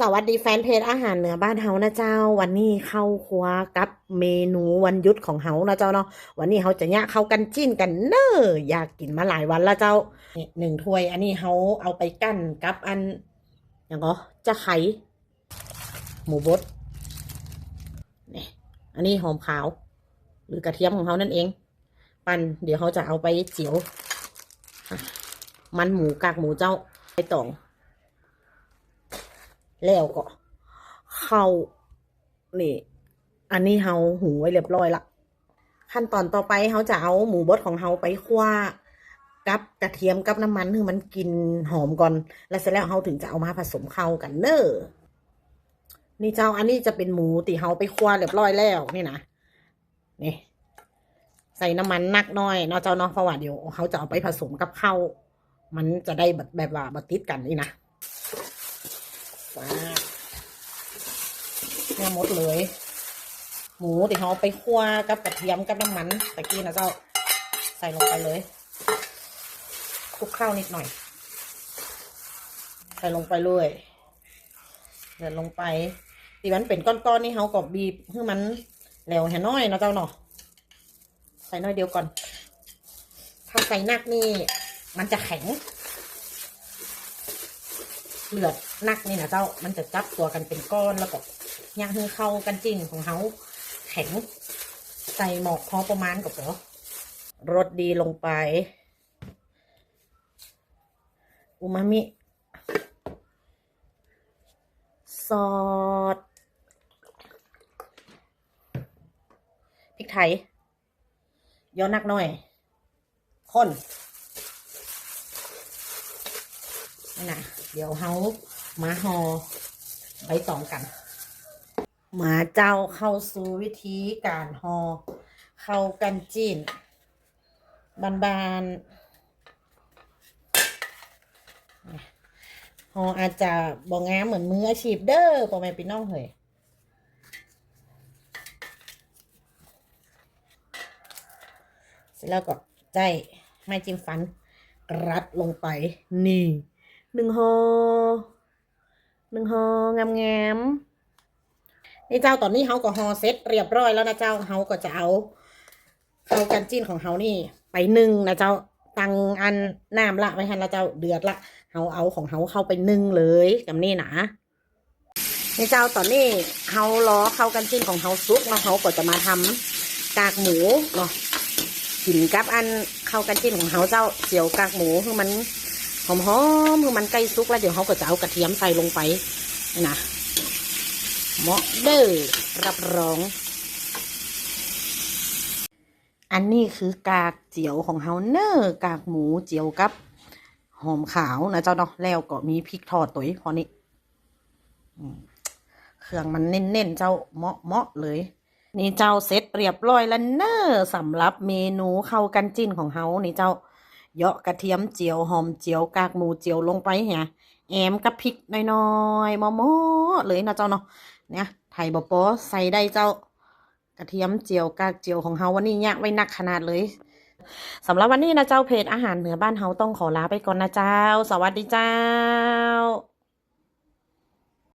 สวัสดีแฟนเพจอาหารเหนือบ้านเฮานะเจ้า วันนี้เข้าครัวกับเมนูวันยุดของเฮานะเจ้าเนาะวันนี้เฮาจะเนี่ยเข้ากันจิ้นกันเนอะอยากกินมาหลายวันแล้วเจ้านี่หนึ่งถ้วย อันนี้เฮาเอาไปกั้นกับอันอย่างก็จะไข่หมูบดนี่อันนี้หอมขาว หรือกระเทียมของเฮานั่นเอง ปั่นเดี๋ยวเขาจะเอาไปเจียว มันหมูกากหมูเจ้าไปตอง แล้วก็เข้านี่ อันนี้เฮาหุงไว้เรียบร้อยละขั้นตอนต่อไปเขาจะเอาหมูบดของเฮาไปคั่วกับกระเทียมกับน้ำมันคือมันกินหอมก่อน แล้วเสร็จแล้วเฮาถึงจะเอามาผสมเข้ากันเนอะนี่เจ้าอันนี้จะเป็นหมูตีเฮาไปคั่วเรียบร้อยแล้วนี่นะนี่ใส่น้ำมันนักหน้อยเนาะเจ้าเนาะเพราะว่าเดี๋ยวเขาจะเอาไปผสมกับข้าวมันจะได้แบบแบบว่าบติดกันนี่นะ ว้าเนี่ยหมดเลย หมูที่เขาไปคั่วกับกระเทียมกับน้ำมันตะกี้นะเจ้า ใส่ลงไปเลยคลุกข้าวนิดหน่อย ใส่ลงไปเลยเดี๋ยวลงไปตีมันเป็นก้อนๆนี่เขาก็บีบให้มันแหลวแห่น้อยนะเจ้าเนาะใส่น้อยเดียวก่อน ถ้าใส่นักนี่ มันจะแข็ง เลือดนักนี่นะเจ้า มันจะจับตัวกันเป็นก้อนแล้วก็ย่างให้เข้ากันจริงของเขาแข็ง ใส่หมอกพอประมาณกับเนาะรสดีลงไป อูมามิซอสพริกไทยย้อนนักหน่อยข้น นี่นะเดี๋ยวเฮามาหอใบตองกัน มาเจ้าเข้าสู่วิธีการหอเข้ากันจีนบานๆหออาจจะบอกงามเหมือนมืออาชีพเด้อพ่อแม่พี่น้องเฮ้ยเสร็จแล้วก็ใจไม่จิ้มฟันรัดลงไปนี่ หนึ่งหอหนึ่งหองามงามนี่เจ้าตอนนี้เฮาก็หอเซ็ตเรียบร้อยแล้วนะเจ้าเฮาก็จะเอาเอากันจิ้นของเฮานี่ ไปนึ่งนะเจ้าตังอันน้ำละไว้ให้ละเจ้าเดือดละเฮาเอาของเฮาเข้าไปนึ่งเลยกับนี่นะนี่เจ้าตอนนี้เฮารอเข้ากันจิ้นของเฮาซุกแล้วเฮาก็จะมาทำกากหมูเนาะกินกับอันเข้ากันจิ้นของเฮาเจ้าเจียวกากหมูคือมัน หอมหอมๆมันใกล้สุกแล้วเดี๋ยวเขาก็จะเอากระเทียมใส่ลงไปนะเหมาะเด้อรับรอง อันนี้คือกากเจียวของเฮาเนอร์กากหมูเจียวกับ หอมขาวนะเจ้าเนาะแล้วก็มีพริกทอดตัวพอนี้เครื่องมันเน้นๆเจ้าเหมาะเหมาะเลย นี่เจ้าเสร็จเรียบร้อยแล้วเนอร์สำหรับเมนูเข้ากันจิ้นของเฮานี่เจ้า เยาะกระเทียมเจียวหอมเจียวกากหมูเจียวลงไปเหียแอมกับพริกน้อยๆมอมอเลยนะเจ้าเนาะเนี่ยไทยบปอใส่ได้เจ้ากระเทียมเจียวกากเจียวของเฮาวันนี้เนี่ยไว้นักขนาดเลยสำหรับวันนี้นะเจ้าเพจอาหารเหนือบ้านเฮาต้องขอลาไปก่อนนะเจ้า สวัสดีเจ้า